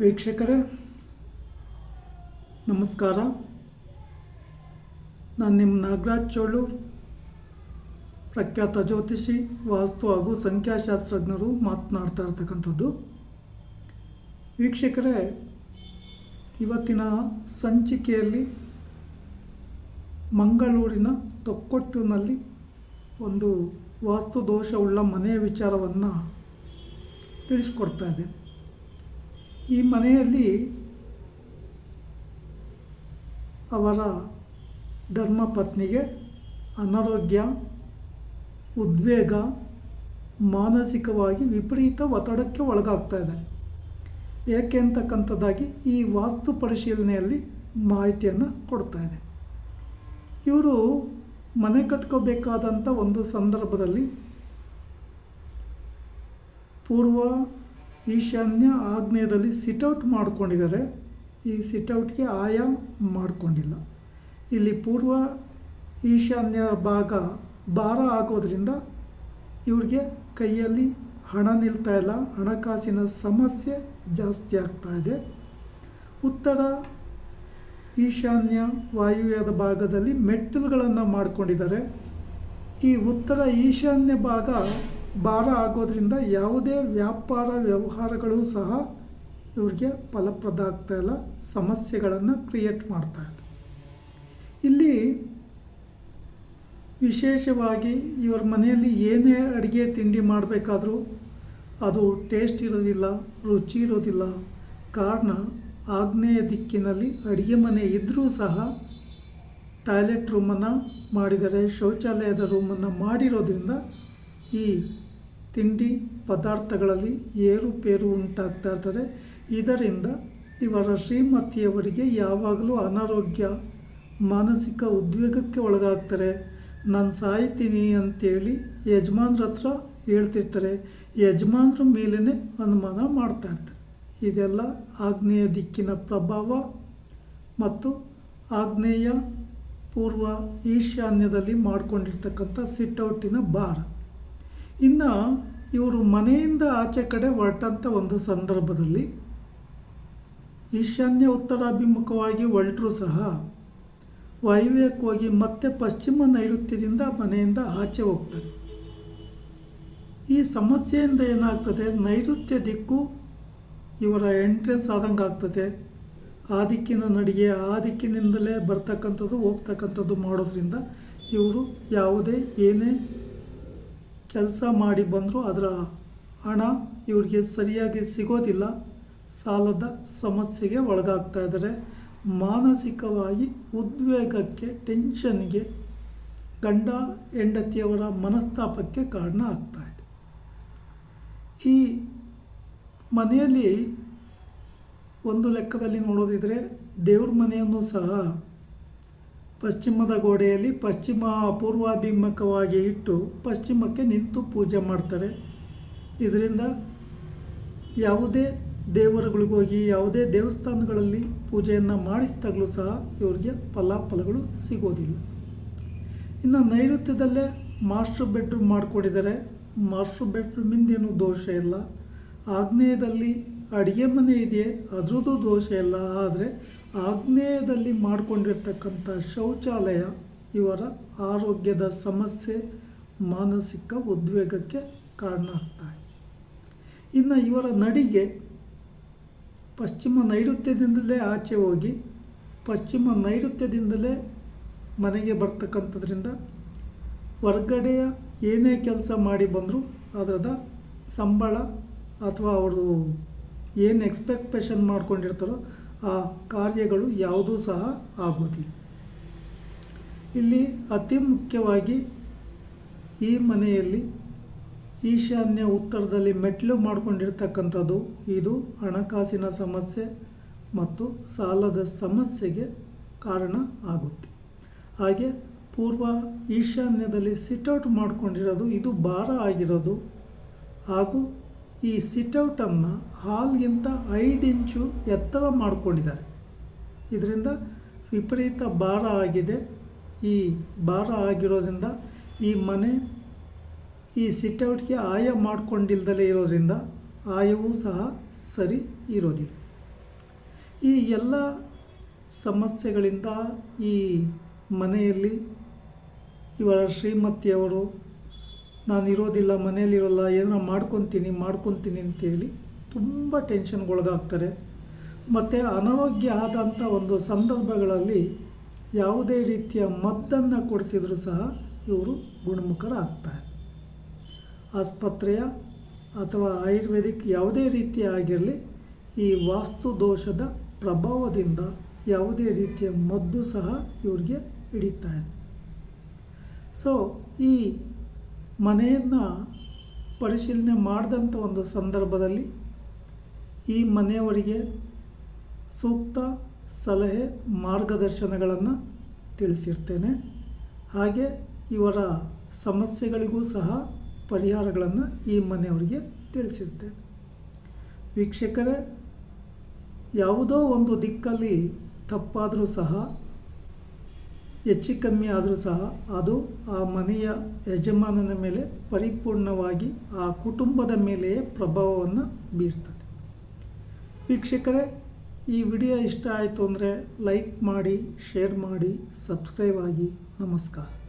ವೀಕ್ಷಕರೇ, ನಮಸ್ಕಾರ. ನಾನು ನಿಮ್ಮ ನಾಗರಾಜ್ ಚೋಳು, ಪ್ರಖ್ಯಾತ ಜ್ಯೋತಿಷಿ, ವಾಸ್ತು ಹಾಗೂ ಸಂಖ್ಯಾಶಾಸ್ತ್ರಜ್ಞರು ಮಾತನಾಡ್ತಾ ಇರ್ತಕ್ಕಂಥದ್ದು. ವೀಕ್ಷಕರೇ, ಇವತ್ತಿನ ಸಂಚಿಕೆಯಲ್ಲಿ ಮಂಗಳೂರಿನ ತೊಕ್ಕೊಟ್ಟಿನಲ್ಲಿ ಒಂದು ವಾಸ್ತು ದೋಷವುಳ್ಳ ಮನೆಯ ವಿಚಾರವನ್ನು ತಿಳಿಸ್ಕೊಡ್ತಾ ಇದೆ ಈ ಮನೆಯಲ್ಲಿ ಅವರ ಧರ್ಮಪತ್ನಿಗೆ ಅನಾರೋಗ್ಯ, ಉದ್ವೇಗ, ಮಾನಸಿಕವಾಗಿ ವಿಪರೀತ ಒತ್ತಡಕ್ಕೆ ಒಳಗಾಗ್ತಾ ಇದ್ದಾರೆ. ಏಕೆ ಅಂತಕ್ಕಂಥದ್ದಾಗಿ ಈ ವಾಸ್ತು ಪರಿಶೀಲನೆಯಲ್ಲಿ ಮಾಹಿತಿಯನ್ನು ಕೊಡ್ತಾ ಇದೆ. ಇವರು ಮನೆ ಕಟ್ಕೋಬೇಕಾದಂಥ ಒಂದು ಸಂದರ್ಭದಲ್ಲಿ ಪೂರ್ವ ಈಶಾನ್ಯ ಆಗ್ನೇಯದಲ್ಲಿ ಸಿಟೌಟ್ ಮಾಡಿಕೊಂಡಿದ್ದಾರೆ. ಈ ಸಿಟೌಟ್ಗೆ ಆಯಾಮ್ ಮಾಡಿಕೊಂಡಿಲ್ಲ. ಇಲ್ಲಿ ಪೂರ್ವ ಈಶಾನ್ಯ ಭಾಗ ಭಾರ ಆಗೋದ್ರಿಂದ ಇವ್ರಿಗೆ ಕೈಯಲ್ಲಿ ಹಣ ನಿಲ್ತಾ ಇಲ್ಲ. ಹಣಕಾಸಿನ ಸಮಸ್ಯೆ ಜಾಸ್ತಿ ಆಗ್ತಾ ಇದೆ. ಉತ್ತರ ಈಶಾನ್ಯ ವಾಯುವ್ಯದ ಭಾಗದಲ್ಲಿ ಮೆಟ್ಟಿಲುಗಳನ್ನು ಮಾಡಿಕೊಂಡಿದ್ದಾರೆ. ಈ ಉತ್ತರ ಈಶಾನ್ಯ ಭಾಗ ಭಾರ ಆಗೋದ್ರಿಂದ ಯಾವುದೇ ವ್ಯಾಪಾರ ವ್ಯವಹಾರಗಳು ಸಹ ಇವ್ರಿಗೆ ಫಲಪ್ರದ ಆಗ್ತಾ ಇಲ್ಲ. ಸಮಸ್ಯೆಗಳನ್ನು ಕ್ರಿಯೇಟ್ ಮಾಡ್ತಾ ಇದೆ. ಇಲ್ಲಿ ವಿಶೇಷವಾಗಿ ಇವರ ಮನೆಯಲ್ಲಿ ಏನೇ ಅಡುಗೆ ತಿಂಡಿ ಮಾಡಬೇಕಾದ್ರೂ ಅದು ಟೇಸ್ಟ್ ಇರೋದಿಲ್ಲ, ರುಚಿ ಇರೋದಿಲ್ಲ. ಕಾರಣ ಆಗ್ನೇಯ ದಿಕ್ಕಿನಲ್ಲಿ ಅಡುಗೆ ಮನೆ ಇದ್ದರೂ ಸಹ ಟಾಯ್ಲೆಟ್ ರೂಮನ್ನು ಮಾಡಿದರೆ ಶೌಚಾಲಯದ ರೂಮನ್ನು ಮಾಡಿರೋದ್ರಿಂದ ಈ ತಿಂಡಿ ಪದಾರ್ಥಗಳಲ್ಲಿ ಏರುಪೇರು ಉಂಟಾಗ್ತಾ ಇರ್ತಾರೆ ಇದರಿಂದ ಇವರ ಶ್ರೀಮತಿಯವರಿಗೆ ಯಾವಾಗಲೂ ಅನಾರೋಗ್ಯ, ಮಾನಸಿಕ ಉದ್ವೇಗಕ್ಕೆ ಒಳಗಾಗ್ತಾರೆ. ನಾನು ಸಾಯ್ತೀನಿ ಅಂತೇಳಿ ಯಜಮಾನ್ರ ಹತ್ರ ಹೇಳ್ತಿರ್ತಾರೆ. ಯಜಮಾನ್ರ ಮೇಲೇ ಅನುಮಾನ ಮಾಡ್ತಾ ಇರ್ತಾರೆ. ಇದೆಲ್ಲ ಆಗ್ನೇಯ ದಿಕ್ಕಿನ ಪ್ರಭಾವ ಮತ್ತು ಆಗ್ನೇಯ ಪೂರ್ವ ಈಶಾನ್ಯದಲ್ಲಿ ಮಾಡಿಕೊಂಡಿರ್ತಕ್ಕಂಥ ಸಿಟ್ಔಟಿನ ಭಾರ. ಇನ್ನು ಇವರು ಮನೆಯಿಂದ ಆಚೆ ಕಡೆ ಹೊರಟಂಥ ಒಂದು ಸಂದರ್ಭದಲ್ಲಿ ಈಶಾನ್ಯ ಉತ್ತರಾಭಿಮುಖವಾಗಿ ಹೊರಟರೂ ಸಹ ವಾಯುವ್ಯಕ್ಕೆ ಹೋಗಿ ಮತ್ತೆ ಪಶ್ಚಿಮ ನೈಋತ್ಯದಿಂದ ಮನೆಯಿಂದ ಆಚೆ ಹೋಗ್ತಾರೆ. ಈ ಸಮಸ್ಯೆಯಿಂದ ಏನಾಗ್ತದೆ? ನೈಋತ್ಯ ದಿಕ್ಕು ಇವರ ಎಂಟ್ರೆನ್ಸ್ ಆದಂಗೆ ಆಗ್ತದೆ. ಆ ದಿಕ್ಕಿನ ನಡಿಗೆ ಆ ದಿಕ್ಕಿನಿಂದಲೇ ಬರ್ತಕ್ಕಂಥದ್ದು, ಹೋಗ್ತಕ್ಕಂಥದ್ದು ಮಾಡೋದ್ರಿಂದ ಇವರು ಯಾವುದೇ ಏನೇ ಕೆಲಸ ಮಾಡಿ ಬಂದರೂ ಅದರ ಹಣ ಇವ್ರಿಗೆ ಸರಿಯಾಗಿ ಸಿಗೋದಿಲ್ಲ. ಸಾಲದ ಸಮಸ್ಯೆಗೆ ಒಳಗಾಗ್ತಾ ಇದ್ದಾರೆ. ಮಾನಸಿಕವಾಗಿ ಉದ್ವೇಗಕ್ಕೆ, ಟೆನ್ಷನ್ಗೆ ಗಂಡ ಹೆಂಡತಿಯವರ ಮನಸ್ತಾಪಕ್ಕೆ ಕಾರಣ ಆಗ್ತಾ ಇದೆ. ಈ ಮನೆಯಲ್ಲಿ ಒಂದು ಲೆಕ್ಕದಲ್ಲಿ ನೋಡೋದಿದ್ರೆ ದೇವ್ರ ಮನೆಯನ್ನು ಸಹ ಪಶ್ಚಿಮದ ಗೋಡೆಯಲ್ಲಿ ಪಶ್ಚಿಮ ಪೂರ್ವಾಭಿಮುಖವಾಗಿ ಇಟ್ಟು ಪಶ್ಚಿಮಕ್ಕೆ ನಿಂತು ಪೂಜೆ ಮಾಡ್ತಾರೆ. ಇದರಿಂದ ಯಾವುದೇ ದೇವರುಗಳಿಗೋಗಿ ಯಾವುದೇ ದೇವಸ್ಥಾನಗಳಲ್ಲಿ ಪೂಜೆಯನ್ನು ಮಾಡಿಸಿದಾಗಲೂ ಸಹ ಇವರಿಗೆ ಫಲಾಫಲಗಳು ಸಿಗೋದಿಲ್ಲ. ಇನ್ನು ನೈಋತ್ಯದಲ್ಲೇ ಮಾಸ್ಟರ್ ಬೆಡ್ರೂಮ್ ಮಾಡಿಕೊಂಡಿದ್ದಾರೆ. ಮಾಸ್ಟರ್ ಬೆಡ್ರೂಮಿಂದೇನು ದೋಷ ಇಲ್ಲ. ಆಗ್ನೇಯದಲ್ಲಿ ಅಡುಗೆ ಮನೆ ಇದೆ ಅದರದ್ದು ದೋಷ ಇಲ್ಲ. ಆದರೆ ಆಗ್ನೇಯದಲ್ಲಿ ಮಾಡಿಕೊಂಡಿರ್ತಕ್ಕಂಥ ಶೌಚಾಲಯ ಇವರ ಆರೋಗ್ಯದ ಸಮಸ್ಯೆ ಮಾನಸಿಕ ಉದ್ವೇಗಕ್ಕೆ ಕಾರಣ ಆಗ್ತಾಯಿದೆ ಇನ್ನು ಇವರ ನಡಿಗೆ ಪಶ್ಚಿಮ ನೈಋತ್ಯದಿಂದಲೇ ಆಚೆ ಹೋಗಿ ಪಶ್ಚಿಮ ನೈಋತ್ಯದಿಂದಲೇ ಮನೆಗೆ ಬರ್ತಕ್ಕಂಥದ್ರಿಂದ ಹೊರ್ಗಡೆಯ ಏನೇ ಕೆಲಸ ಮಾಡಿ ಬಂದರೂ ಅದರದ ಸಂಬಳ ಅಥವಾ ಅವರು ಏನು ಎಕ್ಸ್ಪೆಕ್ಟೇಷನ್ ಮಾಡ್ಕೊಂಡಿರ್ತಾರೋ ಆ ಕಾರ್ಯಗಳು ಯಾವುದೂ ಸಹ ಆಗೋದಿಲ್ಲ. ಇಲ್ಲಿ ಅತಿ ಮುಖ್ಯವಾಗಿ ಈ ಮನೆಯಲ್ಲಿ ಈಶಾನ್ಯ ಉತ್ತರದಲ್ಲಿ ಮೆಟ್ಲು ಮಾಡಿಕೊಂಡಿರ್ತಕ್ಕಂಥದ್ದು, ಇದು ಹಣಕಾಸಿನ ಸಮಸ್ಯೆ ಮತ್ತು ಸಾಲದ ಸಮಸ್ಯೆಗೆ ಕಾರಣ ಆಗುತ್ತೆ. ಹಾಗೆ ಪೂರ್ವ ಈಶಾನ್ಯದಲ್ಲಿ ಸಿಟೌಟ್ ಮಾಡ್ಕೊಂಡಿರೋದು, ಇದು ಭಾರ ಆಗಿರೋದು ಹಾಗೂ ಈ ಸಿಟೌಟನ್ನು ಹಾಲ್ಗಿಂತ ಐದು ಇಂಚು ಎತ್ತರ ಮಾಡಿಕೊಂಡಿದ್ದಾರೆ. ಇದರಿಂದ ವಿಪರೀತ ಭಾರ ಆಗಿದೆ. ಈ ಭಾರ ಆಗಿರೋದ್ರಿಂದ ಈ ಮನೆ ಈ ಸಿಟೌಟ್ಗೆ ಆಯ ಮಾಡಿಕೊಂಡಿಲ್ದಲೇ ಇರೋದ್ರಿಂದ ಆಯವೂ ಸಹ ಸರಿ ಇರೋದಿಲ್ಲ. ಈ ಎಲ್ಲ ಸಮಸ್ಯೆಗಳಿಂದ ಈ ಮನೆಯಲ್ಲಿ ಇವರ ಶ್ರೀಮತಿಯವರು ನಾನು ಇರೋದಿಲ್ಲ ಮನೇಲಿರೋಲ್ಲ ಏನೋ ಮಾಡ್ಕೊತೀನಿ ಮಾಡ್ಕೊತೀನಿ ಅಂತೇಳಿ ತುಂಬ ಟೆನ್ಷನ್ಗೊಳಗಾಗ್ತಾರೆ ಮತ್ತು ಅನಾರೋಗ್ಯ ಆದಂಥ ಒಂದು ಸಂದರ್ಭಗಳಲ್ಲಿ ಯಾವುದೇ ರೀತಿಯ ಮದ್ದನ್ನು ಕೊಡಿಸಿದರೂ ಸಹ ಇವರು ಗುಣಮುಖರಾಗ್ತಾರೆ. ಆಸ್ಪತ್ರೆಯ ಅಥವಾ ಆಯುರ್ವೇದಿಕ್ ಯಾವುದೇ ರೀತಿಯ ಆಗಿರಲಿ, ಈ ವಾಸ್ತು ದೋಷದ ಪ್ರಭಾವದಿಂದ ಯಾವುದೇ ರೀತಿಯ ಮದ್ದು ಸಹ ಇವರಿಗೆ ಹಿಡಿತಾ ಇದೆ. ಸೊ ಈ ಮನೆಯನ್ನು ಪರಿಶೀಲನೆ ಮಾಡಿದಂಥ ಒಂದು ಸಂದರ್ಭದಲ್ಲಿ ಈ ಮನೆಯವರಿಗೆ ಸೂಕ್ತ ಸಲಹೆ ಮಾರ್ಗದರ್ಶನಗಳನ್ನು ತಿಳಿಸಿರ್ತೇನೆ. ಹಾಗೆ ಇವರ ಸಮಸ್ಯೆಗಳಿಗೂ ಸಹ ಪರಿಹಾರಗಳನ್ನು ಈ ಮನೆಯವರಿಗೆ ತಿಳಿಸಿರ್ತೇನೆ. ವೀಕ್ಷಕರೇ, ಯಾವುದೋ ಒಂದು ದಿಕ್ಕಲ್ಲಿ ತಪ್ಪಾದರೂ ಸಹ ಹೆಚ್ಚು ಕಮ್ಮಿ ಆದರೂ ಸಹ ಅದು ಆ ಮನೆಯ ಯಜಮಾನನ ಮೇಲೆ ಪರಿಪೂರ್ಣವಾಗಿ ಆ ಕುಟುಂಬದ ಮೇಲೆಯೇ ಪ್ರಭಾವವನ್ನು ಬೀರ್ತದೆ. ವೀಕ್ಷಕರೇ, ಈ ವಿಡಿಯೋ ಇಷ್ಟ ಆಯಿತು ಅಂದರೆ ಲೈಕ್ ಮಾಡಿ, ಶೇರ್ ಮಾಡಿ, ಸಬ್ಸ್ಕ್ರೈಬ್ ಆಗಿ. ನಮಸ್ಕಾರ.